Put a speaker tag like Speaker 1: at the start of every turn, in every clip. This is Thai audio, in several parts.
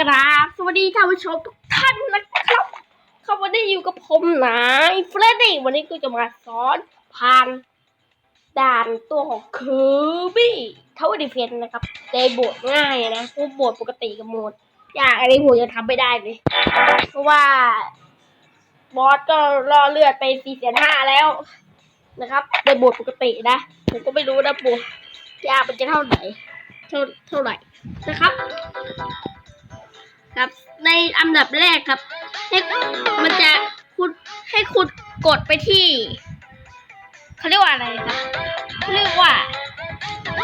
Speaker 1: กราบสวัสดีท่านผู้ชมทุกท่านนะครับครับวันนี้อยู่กับผมนายเฟรดดี้วันนี้ก็จะมาสอนผ่านด่านตัวของคืร์บี้ทาวเวอร์ดิเฟนนะครับในโบทง่ายนะพวกโบทปกติกับโหมด อยากอันนี้ผมยังทำไม่ได้เลย เพราะว่า บอสก็ล่อเลือดไปสี่แสนห้าแล้วนะครับในโบทปกตินะผมก็ไม่รู้นะโบทยากมันจะเท่าไหร่เท่าเท่าไหร่นะครับ ครับ ในอันดับแรกครับ ให้มันจะคุณให้คุณกดไปที่เขาเรียกว่าอะไรครับเขาเรียกว่า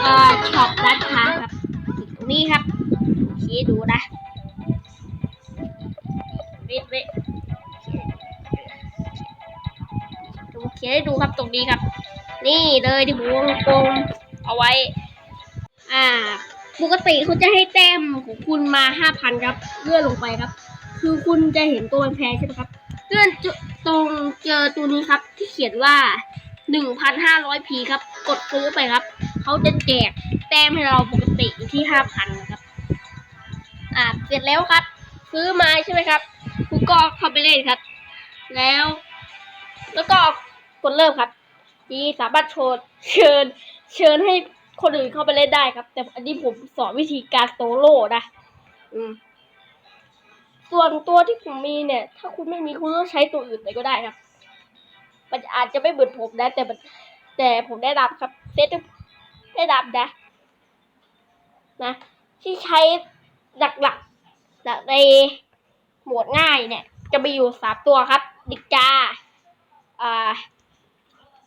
Speaker 1: เอ่อช็อปร้านค้าครับตรงนี้ครับชี้ดูนะเวทเวทดูเขียนให้ดูครับตรงนี้ครับ นี่เลยที่ผมวงกลมเอาไว้ อ่า ปกติเขาจะให้แต้มของคุณมาห้าพันครับ เลื่อนลงไปครับ คือคุณจะเห็นตัวแพงใช่ไหมครับ เลื่อนจุตรงเจอตัวนี้ครับ ที่เขียนว่าหนึ่งพันห้าร้อยพีครับ กดซื้อไปครับ เขาจะแจกแต้มให้เราปกติอยู่ที่ห้าพันนะครับ อ่าเสร็จแล้วครับ ซื้อมาใช่ไหมครับคุณก็เข้าไปเล่นครับ แล้ว แล้วก็กดเริ่มครับนี่สามารถโชว์เชิญ เชิญให้ คนอื่นเข้าไปเล่นได้ครับ แต่อันนี้ผมสอนวิธีการโซโล่นะอืม ส่วนตัวที่ผมมีเนี่ย ถ้าคุณไม่มีคุณต้องใช้ตัวอื่นไปก็ได้ครับ มันอาจจะไม่เหมือนผมนะ แต่มัน แต่ผมได้รับครับเซตได้รับนะ นะ ที่ใช้หลักๆจากในโหมดง่ายเนี่ย จะมีอยู่สามตัวครับ ดิกจาอ่า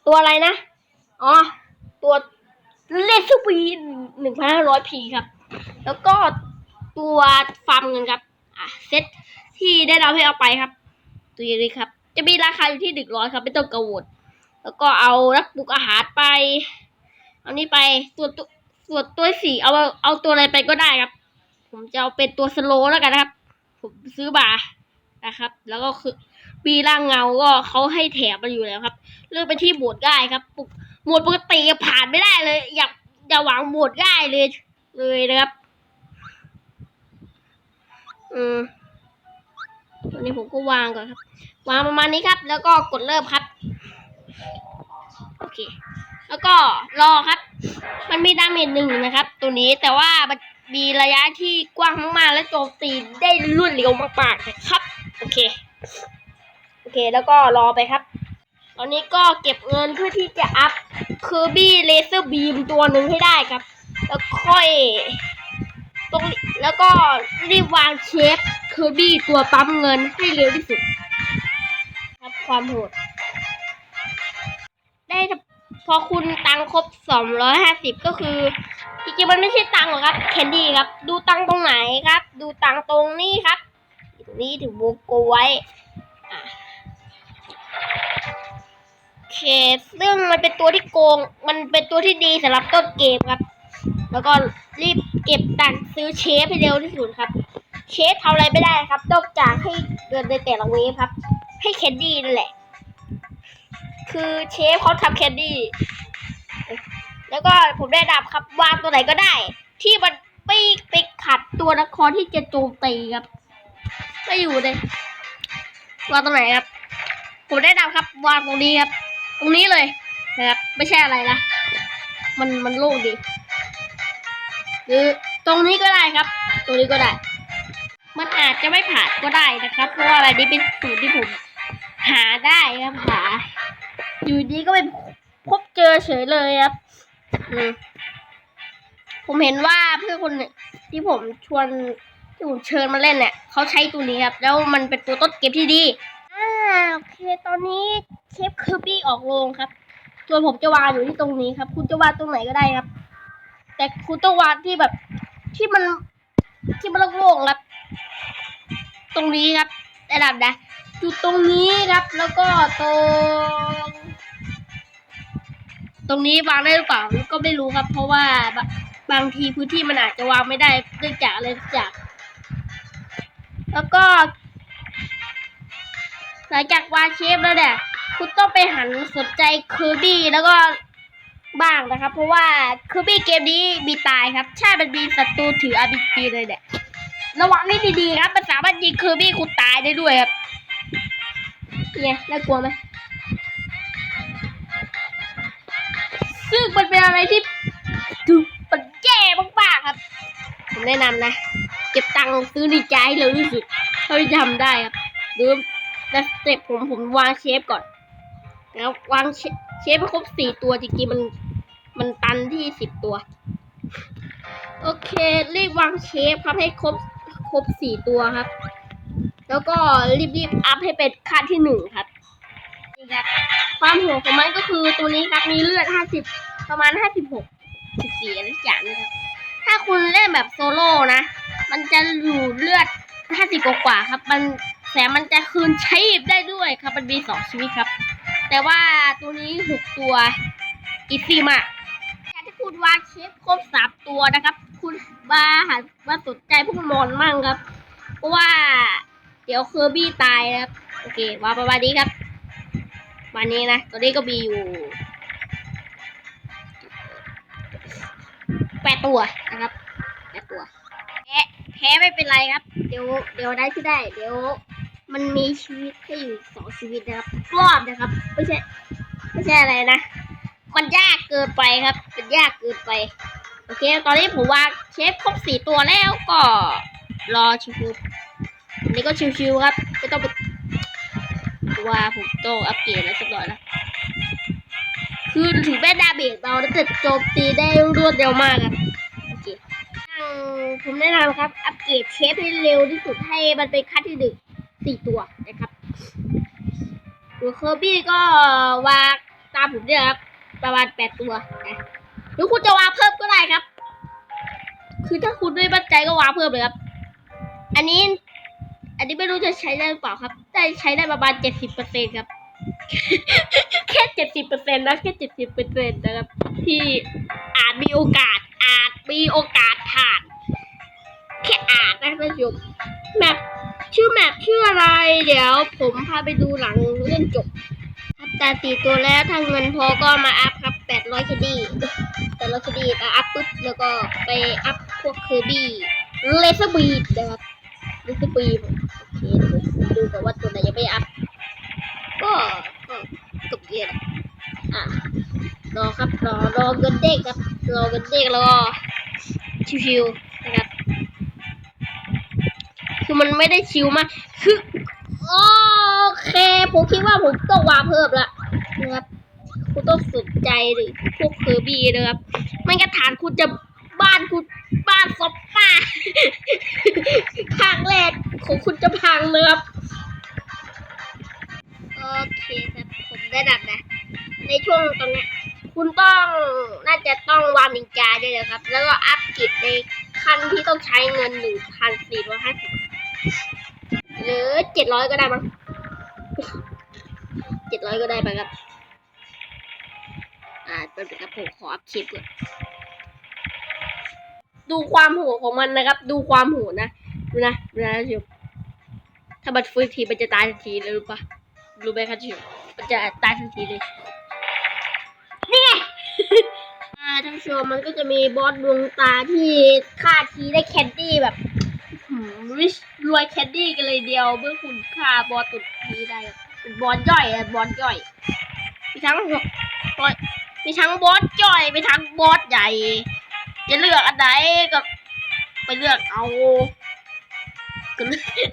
Speaker 1: ตัวอะไรนะ อ๋อ ตัว เลสวีหนึ่งพันห้าร้อยพีครับ แล้วก็ตัวฟาร์มเงินครับ อะเซตที่ได้รับให้เอาไปครับ ตัวนี้ครับ จะมีราคาอยู่ที่หนึ่งร้อยครับไม่ต้องกังวลแล้วก็เอานักปลูกอาหารไป เอานี่ไปส่วนตัวส่วนตัวสี่เอาเอาตัวอะไรไปก็ได้ครับ ผมจะเอาเป็นตัวสโลแล้วกันนะครับ ผมซื้อมานะครับ แล้วก็คือปีร่างเงาก็เขาให้แถมมาอยู่แล้วครับ เลือกไปที่โหมดง่ายครับปก หมดปกติผ่านไม่ได้เลย อย่าอย่าหวังหมดง่ายเลย เลยนะครับอืมตัวนี้ผมก็วางก่อนครับ วางประมาณนี้ครับ แล้วก็กดเริ่มครับ โอเค แล้วก็รอครับ มันมีดาเมจหนึ่งนะครับ ตัวนี้แต่ว่ามันมีระยะที่กว้างมากๆ และโจมตีได้รวดเร็วมากๆนะครับ โอเค โอเค แล้วก็รอไปครับ ตอนนี้ก็เก็บเงินเพื่อที่จะอัพเคอร์บี้เลเซอร์บีมตัวหนึ่งให้ได้ครับ แล้วค่อยตรงแล้วก็รีบวางเชฟเคอร์บี้ตัวปั๊มเงินให้เร็วที่สุด ครับความโหด ได้พอคุณตังค์ครบสองร้อยห้าสิบก็คือจริงๆมันไม่ใช่ตังค์หรอกครับแคนดี้ครับ ดูตังตรงไหนครับ ดูตังตรงนี้ครับ นี้ถึงวงกลไว้อะโอ เค ซึ่งมันเป็นตัวที่โกง มันเป็นตัวที่ดีสำหรับต้นเกมครับ แล้วก็รีบเก็บตังค์ซื้อเชฟให้เร็วที่สุดครับ เชฟทำอะไรไม่ได้ครับนอกจากให้เดินในแต่ละเวฟครับ ให้แคนดี้นั่นแหละ คือเชฟเขาทำแคนดี้ แล้วก็ผมได้ดับครับวางตัวไหนก็ได้ ที่มันไม่ไปขัดตัวละครที่จะโจมตีครับไม่อยู่เลยวางตรงไหนครับ ผมได้ดับครับวางตรงนี้ครับ ตรงนี้เลยนะครับไม่ใช่อะไรนะมันมันโล่งดี หรือตรงนี้ก็ได้ครับ ตรงนี้ก็ได้ มันอาจจะไม่ผ่านก็ได้นะครับ เพราะว่าอะไรนี้เป็นสูตรที่ผม หาได้ครับหา อยู่ดีก็ไปพบเจอเฉยเลยครับผมเห็นว่าเพื่อนคนที่ผมชวนที่ผมเชิญมาเล่นเนี่ยเขาใช้ตัวนี้ครับ แล้วมันเป็นตัวต้นเกมที่ดีอ่าโอเคตอนนี้ เชฟเคอร์บี้ออกโรงครับ ส่วนผมจะวางอยู่ที่ตรงนี้ครับ คุณจะวางตรงไหนก็ได้ครับ แต่คุณต้องวางที่แบบที่มันที่มันโล่งๆครับ ตรงนี้ครับระดับนะจุดตรงนี้ครับ แล้วก็ตรงตรงนี้วางได้หรือเปล่าก็ไม่รู้ครับ เพราะว่าบบางทีพื้นที่มันอาจจะวางไม่ได้เนื่องจากอะไรสักแล้วก็ หลังจากวางเชฟแล้วเนี่ย คุณต้องไปหันสนใจเคอบี้แล้วก็บ้างนะครับ เพราะว่าเคอบี้เกมนี้มีตายครับ ใช่มันมีศัตรูถืออาบีจีเลยเนี่ยระวังให้ดีๆครับ มันสามารถยิงเคอบี้คุณตายได้ด้วยครับเนี่ยน่ากลัวไหมซึ่งมันเป็นอะไรที่ดูมันแย่มากๆครับ ผมแนะนำนะ เก็บตังค์ซื้อดีใจเร็วที่สุดเท่าที่ทำได้ครับหรือแต่สเต็ปผมผมวางเชฟก่อน แล้ววางเชฟให้ครบสี่ตัวจริงๆมันมันตันที่สิบตัว โอเครีบวางเชฟครับให้ครบครบสี่ตัวครับ แล้วก็รีบๆอัพให้เป็นขั้นที่หนึ่งครับนี่ครับความโหดของมันก็คือตัวนี้ครับมีเลือดห้าสิบประมาณห้าสิบหกสิบสี่อะไรอย่างนะครับ ถ้าคุณเล่นแบบโซโล่นะ มันจะอยู่เลือดห้าสิบกว่าครับ มันแต่มันจะคืนชีพได้ด้วยครับ มันมีสองชีวิตครับ แต่ว่าตัวนี้หกตัวอีซีมากอยากให้คุณวางเชฟครบสามตัวนะครับ คุณมาหันมาสนใจพวกมอนมั่งครับ เพราะว่า เดี๋ยวเคอร์บี้ตายนะครับ โอเควาประมาณนี้ครับวันนี้นะ ตัวนี้ก็มีอยู่แปดตัวนะครับแปดตัวแพ้แพ้ไม่เป็นไรครับ เดี๋ยวเดี๋ยวได้ที่ได้ เดี๋ยว มันมีชีวิตให้อยู่สองชีวิตนะครับรอบนะครับ ไม่ใช่ไม่ใช่อะไรนะ มันยากเกินไปครับ มันยากเกินไป โอเค ตอนนี้ผมวางเชฟครบสี่ตัวแล้วก็รอชิวๆอันนี้ก็ชิวๆครับไม่ต้องไปว่าผมต้องอัปเกรดแล้วสักหน่อยนะคือถึงแม้ดาเมจเราแต่โจมตีได้รวดเร็วมากครับโอเคทางผมแนะนำครับ อัปเกรดเชฟให้เร็วที่สุดให้มันเป็นขั้นที่หนึ่ง สี่ตัวนะครับตัวเคอร์บี้ก็วางตามผมเนี่ยครับ ประมาณแปดตัวนะหรือคุณจะวางเพิ่มก็ได้ครับ คือถ้าคุณไม่มั่นใจก็วางเพิ่มเลยครับ อันนี้ อันนี้ไม่รู้จะใช้ได้หรือเปล่าครับ ได้ใช้ได้ประมาณเจ็ดสิบเปอร์เซ็นครับ แค่เจ็ดสิบเปอร์เซ็นนะแค่เจ็ดสิบเปอร์เซ็นต์นะครับ ที่อาจมีโอกาสอาจมีโอกาสผ่านแค่อาจนะท่านผู้ชมแมป ชื่อแมปชื่ออะไร เดี๋ยวผมพาไปดูหลังเรื่องจบครับแต่สี่ตัวแล้วถ้าเงินพอก็มาอัพครับแปดร้อยคดีแปดร้อยคดีแต่อัพปุ๊บแล้วก็ไปอัพพวกเคอร์บี้เลเซอร์บีดนะครับเลเซอร์บีดโอเคเดี๋ยวผมดูกันว่าตัวไหนยังไม่อัพก็ก็จบเกมอะรอครับรอรอเงินเด้งครับรอเงินเด้งแล้วก็ชิวๆ คือมันไม่ได้ชิวมาก คือโอเคผมคิดว่าผมต้องวาเพิ่มละนะครับคุณต้องสนใจหรือพวกเคอร์บี้นะครับไม่งั้นฐานคุณจะบ้านคุณบ้านซบป้าข้างแรกของคุณจะพังเลยครับโอเคครับผมได้ดับนะ ในช่วงตรงนี้คุณต้องน่าจะต้องวางนินจาด้วยนะครับ แล้วก็อัพกิจในขั้นที่ต้องใช้เงินหนึ่งพันสี่ร้อยห้าสิบ หรือเจ็ดร้อยก็ได้มั้งเจ็ดร้อยก็ได้ไปครับ อ่าเป็นครับผมขออัพคลิปก่อนดูความโหดของมันนะครับ ดูความโหดนะ ดูนะดูนะชิวถ้ามันฟื้นทีมันจะตายทันทีเลยรู้ปะรู้ไหมครับชิวมันจะตายทันทีเลย นี่ไงท่านผู้ชมมันก็จะมีบอสดวงตาที่ฆ่าทีได้แคนดี้แบบ ริชรวยแคนดี้กันเลยเดียว เมื่อคุณฆ่าบอสตุดนี้ได้บเป็นบอสย่อยอะบอสย่อย มีทั้งบอสมีทั้งบอสย่อย มีทั้งบอสใหญ่ จะเลือกอันไหนก็ไปเลือกเอาก็เลือก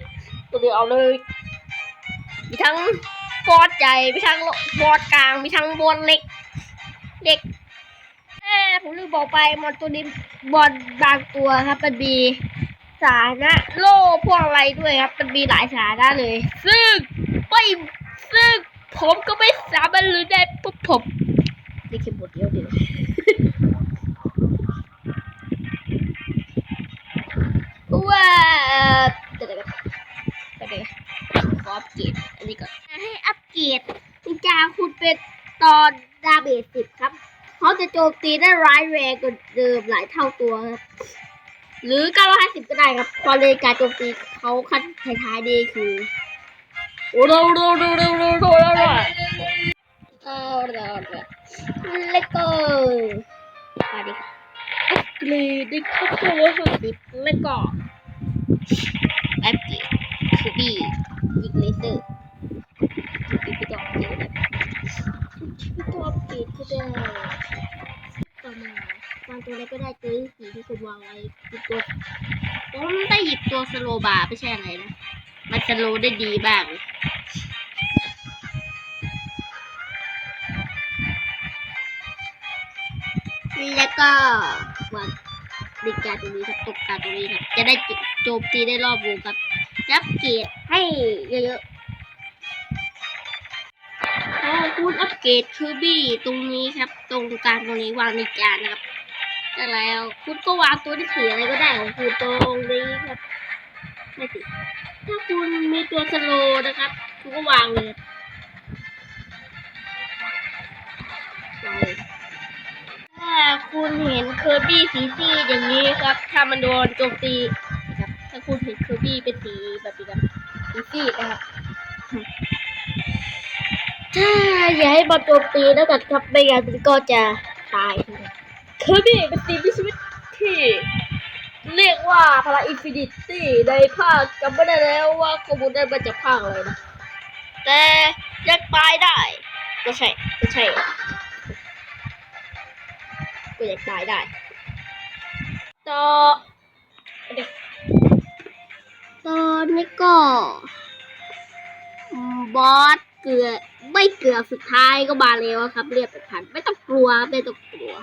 Speaker 1: ก็เลือกเอาเลย มีทั้งบอสใหญ่ มีทั้งบอสกลาง มีทั้งบอสเล็ก เด็กผมลืมบอกไปมอนตัวนี้บอลบางตัวครับมันมี สาระโล่พวกอะไรด้วยครับ มันมีหลายสาระเลย ซึ่งไม่ซึ่งผมก็ไม่สามารถรู้ได้ปุ๊บผมนี่แค่บทเดียวเดียวเพราะว่าเดี๋ยวๆเดี๋ยวๆขออัปเกรดอันนี้ก่อนให้อัปเกรดนินจาคุณเป็นตอนดาเมจสิบครับเขาจะโจมตีได้ร้ายแรงกว่าเดิมหลายเท่าตัวครับ หรือ 950 ก็ได้ครับพอเลยการโจมตีเขาขั้นท้ายๆดีคือโอ้โหโอ้โหโอ้โหโอ้โหโอ้โหโอ้โหเลโหโอ้โหดิคโหโอ้โหโอ้โหโอ้โหโอ้โหโอ้โหโอ้โหโอ้โหโอ้โหโอ้โหโอ้โหโอ้โหโอ้โหโอ้โหโอ้โหโอ้โหโอ้อ้โหโอ้โด้โหโอ้โวางตัวอะไรก็ได้เจอสีที่คุณวางไว้หยิบตัวผมได้หยิบตัวสโลบาไม่ใช่อะไรนะ มันสโลได้ดีบ้างแล้วก็วางดิกาตรงนี้ครับตกการตรงนี้ครับ จะได้โจมตีได้รอบวงครับรับเกียรตให้เยอะๆโอ้คูดอัปเกรดคือบี้ตรงนี้ครับ ตรงกลางตรงนี้วางลิกานะครับ อะไรเอาคุณก็วางตัวที่สีอะไรก็ได้ของคุณตรงนี้ครับไม่ติถ้าคุณมีตัวสโลนะครับ คุณก็วางเลยถ้าคุณเห็นเคอร์บี้สีซีอย่างนี้ครับ ถ้ามันโดนโจมตีครับ ถ้าคุณเห็นเคอร์บี้เป็นสีแบบนี้ครับสีซีนะครับถ้าอย่าให้บอลโจมตีแล้วกันครับไม่งั้นก็จะตายครับ คือนี่เป็นทีมที่ชีวิตที่ เรียกว่าพลังอินฟินิตี้ในภาคจำไม่ได้แล้วว่าข้อมูลได้มาจากภาคอะไรนะ แต่ยังตายได้ ก็ใช่ก็ใช่ก็ยังตายได้ ต่อตอนนี้ก็บอสเกือไม่เกือสุดท้ายก็มาแล้วครับ เรียบเป็นพัน ไม่ต้องกลัว ไม่ต้องกลัว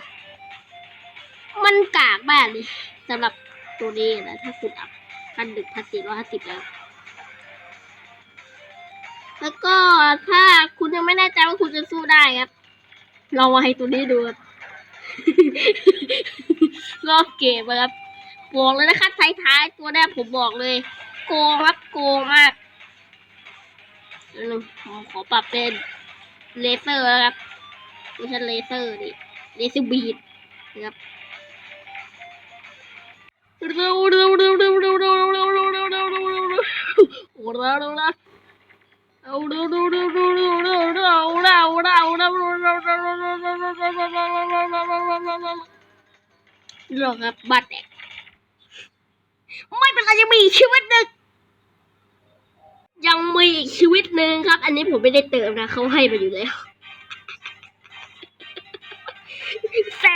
Speaker 1: มันกากมากเลยสำหรับตัวนี้นะถ้าคุณอัพพันดึกงพันสี่ร้อยห้าสิบแล้ว แล้วก็ถ้าคุณยังไม่แน่ใจว่าคุณจะสู้ได้ครับ ลองมาให้ตัวนี้ดูครับรอบเกมครับบอกเลยนะครับท้ายๆตัวแรกผมบอกเลย โกงครับโกงมากผมขอปรับเป็นเลเซอร์นะครับไม่ใช่เลเซอร์นี่เลเซอร์บีดนะครับ หลอกครับบัตรแตกไม่เป็นไรยังมีชีวิตหนึ่งยังมีอีกชีวิตหนึ่งครับ อันนี้ผมไม่ได้เติมนะเขาให้มาอยู่แล้วเซ่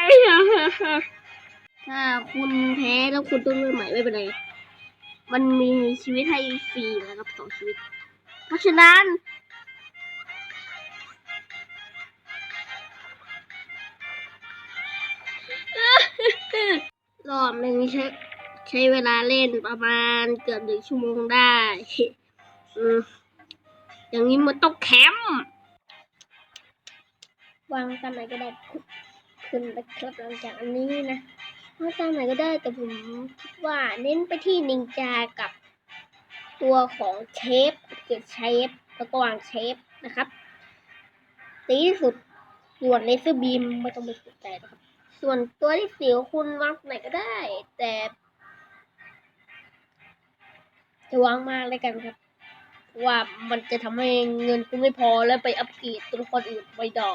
Speaker 1: ถ้าคุณแพ้แล้วคุณต้องเริ่มใหม่ไม่เป็นไร มันมีชีวิตให้ฟรีนะครับสองชีวิต เพราะฉะนั้นรอบหนึ่งใช้ใช้เวลาเล่นประมาณเกือบหนึ่งชั่วโมงได้อย่างนี้มันต้องแคมป์วางตามไหนก็ได้ขึ้นนะครับหลังจากอันนี้นะ วางตามไหนก็ได้แต่ผมคิดว่าเน้นไปที่นินจากับตัวของเชฟเกิดเชฟแล้วก็วางเชฟนะครับตีที่สุดส่วนเลเซอร์บีมไม่ต้องไปสนใจนะครับ ส่วนตัวที่สิวคุณวางไหนก็ได้ แต่ จะวางมากเลยกันครับ ว่ามันจะทำให้เงินคุณไม่พอแล้วไปอัปเกรดตัวละครอื่นไม่ได้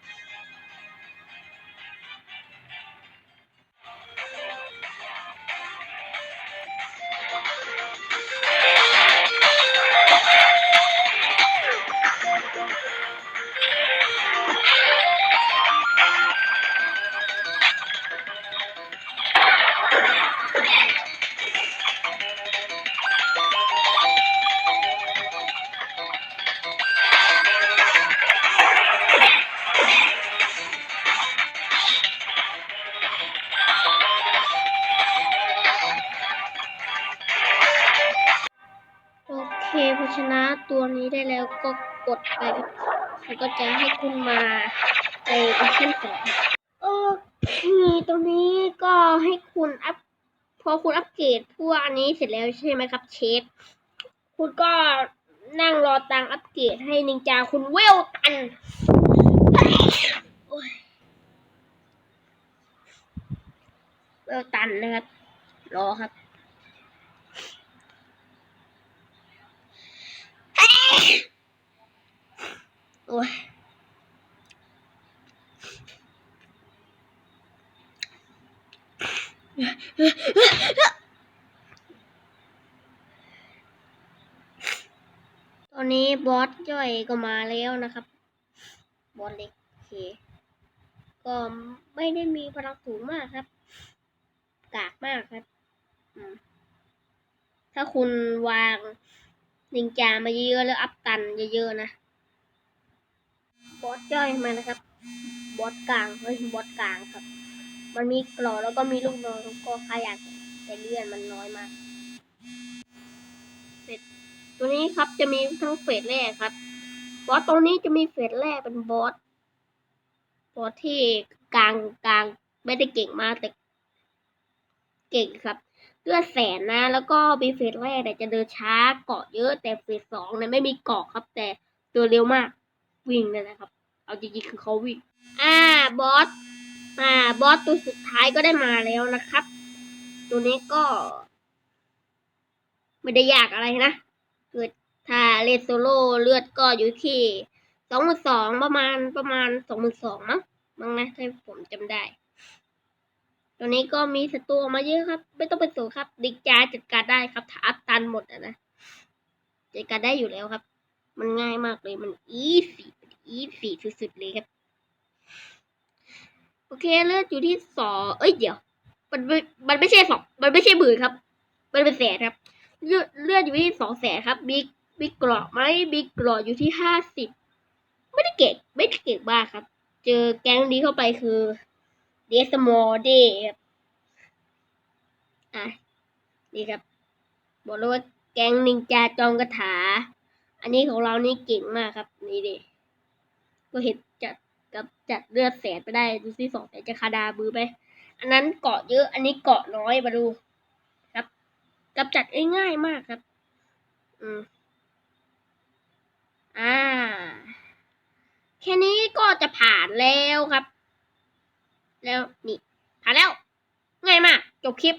Speaker 1: โอ ก็กดไปครับแล้วก็จะให้คุณมาในออปชั่นสองโอเคตรงนี้ก็ให้คุณอัพพอคุณอัปเกรดพวกอันนี้เสร็จแล้วใช่ไหมครับเชฟคุณก็นั่งรอตังอัปเกรดให้นินจาคุณเวลตันเวลตันนะครับรอครับ โอ้ยตอนนี้บอสย่อยก็มาแล้วนะครับ บอสเล็กเค ก็ไม่ได้มีพลังสูงมากครับ กากมากครับ ถ้าคุณวางนิงจามาเยอะแล้วอัพตันเยอะๆนะ บอสย่อยมานะครับ บอสกลางเฮ้ยบอสกลางครับ มันมีกรอแล้วก็มีลูกน้องแล้วก็ขยันแต่เลื่อนมันน้อยมากเสร็จตัวนี้ครับจะมีทั้งเฟสแรกครับ บอสตรงนี้จะมีเฟสแรกเป็นบอสบอสที่กลางกลางไม่ได้เก่งมากแต่เก่งครับเลือดแสนนะ แล้วก็มีเฟสแรกเนี่จะเดินช้าเกาะเยอะแต่เฟสสองเนี่ยไม่มีเกาะครับแต่ตัวเร็วมาก วิ่งเลยนะครับ เอาจริงๆคือเขาวิ่ง อ่าบอส อ่าบอสตัวสุดท้ายก็ได้มาแล้วนะครับ ตัวนี้ก็ ไม่ได้ยากอะไรนะ เกิดถ้าเลนโซโลเลือดก็อยู่ที่สองหมื่นสองประมาณประมาณสองหมื่นสองมั้งมั้งนะถ้าผมจำได้ตัวนี้ก็มีศัตรูออกมาเยอะครับ ไม่ต้องไปสูครับดิกจาจัดการได้ครับถ้าอัพตันหมดนะจัดการได้อยู่แล้วครับ มันง่ายมากเลยมันอีสี่อีสี่สุดๆเลยครับ โอเคเลือดอยู่ที่สองเอ้ยเดี๋ยว มันไม่มันไม่ใช่สองมันไม่ใช่หมื่นครับ มันเป็นแสนครับ เลือดเลือดอยู่ที่สองแสนครับมีมีกราะไหมมีกราะอยู่ที่ห้าสิบไม่ได้เก่งไม่ได้เก่งมากครับ เจอแก๊งนี้เข้าไปคือเดสมอเดครับอะนี่ครับ บอกเลยว่าแก๊งนินจาจอมกระถา อันนี้ของเรานี่เก่งมากครับ นี่ดิก็เห็นจัดกับจัดเลือดแสนไปได้ดูซิสองแสนจะคาดาบือไป อันนั้นเกาะเยอะ อันนี้เกาะน้อยมาดูครับกำจัดง่ายมากครับ อืมอ่า แค่นี้ก็จะผ่านแล้วครับ แล้วนี่ผ่านแล้ว ง่ายมาก จบคลิป